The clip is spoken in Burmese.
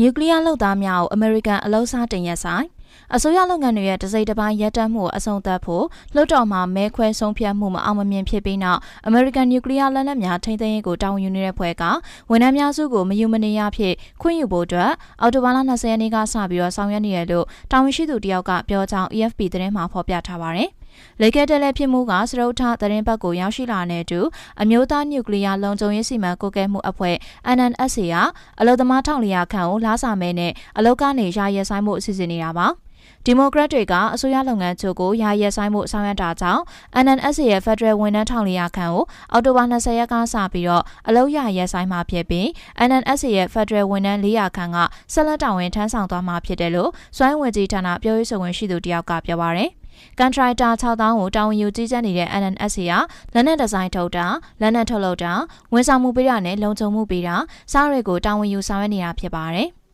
နျူကလ িয়ার လုပ်သားများကိုအမေရိကန်အလုံးစားတင်ရက်ဆိုင် အစိုးရလုပ်ငန်းတွေရဲ့တစိမ့်တစ်ပိုင်းရပ်တန့်မှုကိုအဆုံးသတ်ဖို့လွှတ်တော်မှာမဲခွဲဆုံးဖြတ်မှုမအောင်မမြင်ဖြစ်ပြီးနောက်အမေရိကန်နျူကလ িয়ার လက်နက်များထိန်းသိမ်းရေးကိုတာဝန်ယူနေတဲ့ဖွဲ့ကဝန်ထမ်းများစုကိုမယူမနေရဖြစ်ခွင့်ယူဖို့အတွက်အော်တိုဘာလ20ရက်နေ့ကစပြီးတော့ဆောင်ရွက်နေရလို့တာဝန်ရှိသူတယောက်ကပြောကြောင်း EFP သတင်းမှာဖော်ပြထားပါတယ်။လေကဲတက်လက်ဖြစ်မှုကစရုပ်ထသတင်းဘက်ကိုရောက်ရှိလာတဲ့အတူအမျိုးသားနျူကလ িয়ার လုံခြုံရေးစီမံကွပ်ကဲမှုအဖွဲ့ NNSA ကအလုံသမားထောက်လျာခန့်ကိုလားစာမဲနဲ့အလုတ်ကနေရာရဲဆိုင်မှုအစီအစဉ်နေတာပါ။ ဒီမိုကရက်တွေကအစိုးရလုပ်ငန်းချုပ်ကိုယာရဲဆိုင်မှုဆောင်ရွက်တာကြောင့် NNSA ရဲ့ Federal ဝန်ထမ်းထောင်လျာခန့်ကိုအောက်တိုဘာ20ရက်ကစပြီးတော့အလုပ်ရရဲဆိုင်မှာဖြစ်ပြီး NNSA ရဲ့ Federal ဝန်ထမ်း400ခန့်ကဆက်လက်တာဝန်ထမ်းဆောင်သွားမှာဖြစ်တယ်လို့စွမ်းဝင်ကြီးဌာနပြောရေးဆိုခွင့်ရှိသူတယောက်ကပြောပါရယ်ကန်ထရိုက်တာ6000ကိုတာဝန်ယူကြီးကြပ်နေတဲ့ NNSC ကလက်နက်ဒီဇိုင်းထုတ်တာလက်နက်ထုတ်လုပ်တာဝန်ဆောင်မှုပေးတာနဲ့လုံခြုံမှုပေးတာစားတွေကိုတာဝန်ယူဆောင်ရွက်နေတာဖြစ်ပါတယ်။